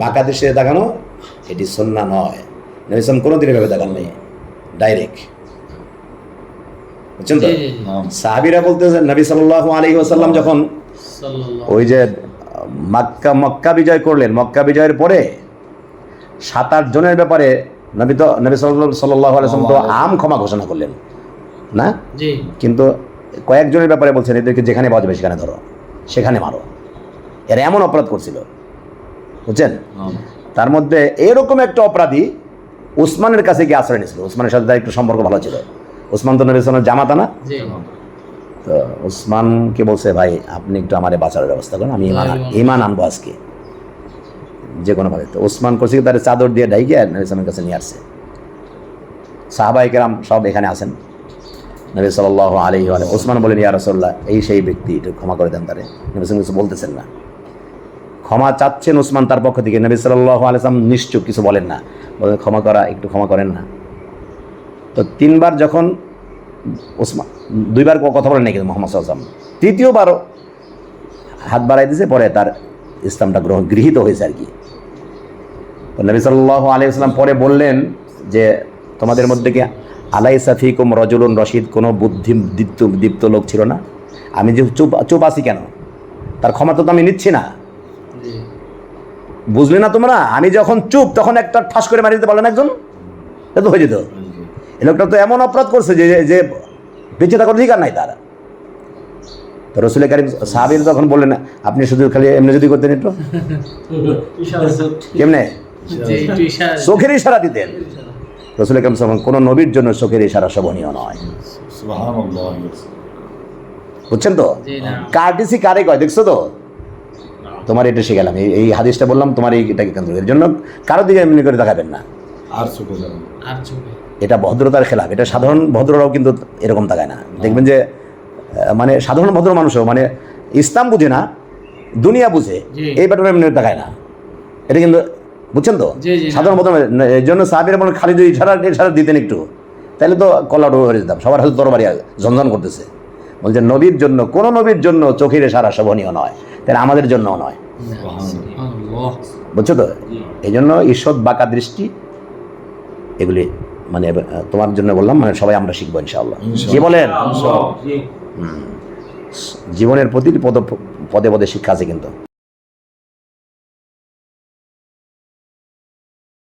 বাঁকা দৃষ্টিতে দেখানো এটি সন্না নয়। নবীলাম কোনো দিন এভাবে দেখান নেই। ডাইরেক্ট বুঝছেন তো। সাহাবিরা বলতেছে নবী সাল্লাল্লাহু আলাইহি ওয়াসাল্লাম যখন ওই যে মক্কা মক্কা বিজয় করলেন মক্কা বিজয়ের পরে সাত আট জনের ব্যাপারে নবী তো নবী সাল্লাহ আলাইসাল্লাম তো আম ক্ষমা ঘোষণা করলেন। না? কিন্তু কয়েকজনের ব্যাপারে বলছেন এদেরকে যেখানে পাওয়া যাবে সেখানে ধরো সেখানে মারো। এরা এমন অপরাধ করছিল। বুঝছেন? তার মধ্যে এরকম একটা অপরাধী উসমানের কাছে গিয়ে আশ্রয় নিয়েছিল। উসমানের সাথে তার একটু সম্পর্ক ভালো ছিল। উসমান তো নবী সাল্লামের জামাতা না? তো উসমানকে বলছে ভাই আপনি একটু আমারে বাঁচার ব্যবস্থা করেন আমি ইমান ইমান আনব আজকে। যে কোনোভাবে তো ওসমান করছে তার চাদর দিয়ে ডাইকে নবী সালামের কাছে নিয়ে আসছে। সাহাবাই কেরাম সব এখানে আছেন। নবী সাল্লাহ আলী আলী ওসমান বলেন, ইয়া রসল্লাহ এই সেই ব্যক্তি, একটু ক্ষমা করে দেন তারে। নবী সালাম কিছু বলতেছেন না। ক্ষমা চাচ্ছেন ওসমান তার পক্ষ থেকে। নবী সাল্লাহ আলাইসলাম নিশ্চুপ, কিছু বলেন না। বলেন, ক্ষমা করা, একটু ক্ষমা করেন না। তো তিনবার যখন ওসমান, দুইবার কথা বলেন নাকি মোহাম্মদ সাল্লাম তৃতীয়বারও হাত বাড়াই দিয়েছে পরে তার ইসলামটা গ্রহণ, গৃহীত হয়েছে আর কি। তো নবী সাল্লাহ আলাইসাল্লাম পরে বললেন যে তোমাদের মধ্যে কি আলাই সাফিকুম রজুলুন রশিদ? কোনো বুদ্ধি দীপ্ত দীপ্ত লোক ছিল না? আমি যে চুপ চুপ আছি কেন? তার ক্ষমা তো আমি নিচ্ছি না। বুঝলে না তোমরা? আমি যখন চুপ তখন একটা ঠাস করে মারি দিতে পারলেন একজন? এ তো হয়ে যেত। এ লোকটা তো এমন অপরাধ করছে যে যে বেঁচে থাকার অধিকার নাই তার। তো রসুল কারিম সাহাবির তখন বললেন না আপনি শুধু খালি এমনি যদি করতেন একটু। কেমনে? চোখের ইশারা দিতেন। রসুল কারিম সাল্লাম কোনো নবীর জন্য চোখের ইশারা শোভনীয় নয়। বুঝছেন তো? কার্টিসি কারে কয় দেখছ তো? তোমার এটা শিখালাম। এই এই হাদিসটা বললাম তোমার এইটাকে কেন্দ্র এর জন্য কারও দিকে এমনি করে দেখাবেন না। আর চোখে আর চোখে। এটা ভদ্রতার খেলাফ। এটা সাধারণ ভদ্ররাও কিন্তু এরকম তাকায় না। দেখবেন যে মানে সাধারণ ভদ্র মানুষও মানে ইসলাম বুঝে না দুনিয়া বুঝে এই ব্যাপারে এমনি তাকায় না। এটা কিন্তু বুঝছেন তো? সাধারণ না, এই জন্য সাহাবিরা মনে খালি যদি ইশারা ইশারা দিতেন একটু তাহলে তো কলাডো হয়ে যেতাম। সবার হাতে তরবারি ঝনঝন করতেছে। বলছে নবীর জন্য কোনো নবীর জন্য চোখের ইশারা শোভনীয় নয় তাহলে আমাদের জন্যও নয়। বুঝছ তো? এই জন্য ঈশ্বর বাঁকা দৃষ্টি এগুলি মানে তোমার জন্য বললাম মানে সবাই আমরা শিখব ইনশাআল্লাহ। কি বলেন? জীবনের প্রতিটি পদ পদে পদে শিক্ষা আছে কিন্তু।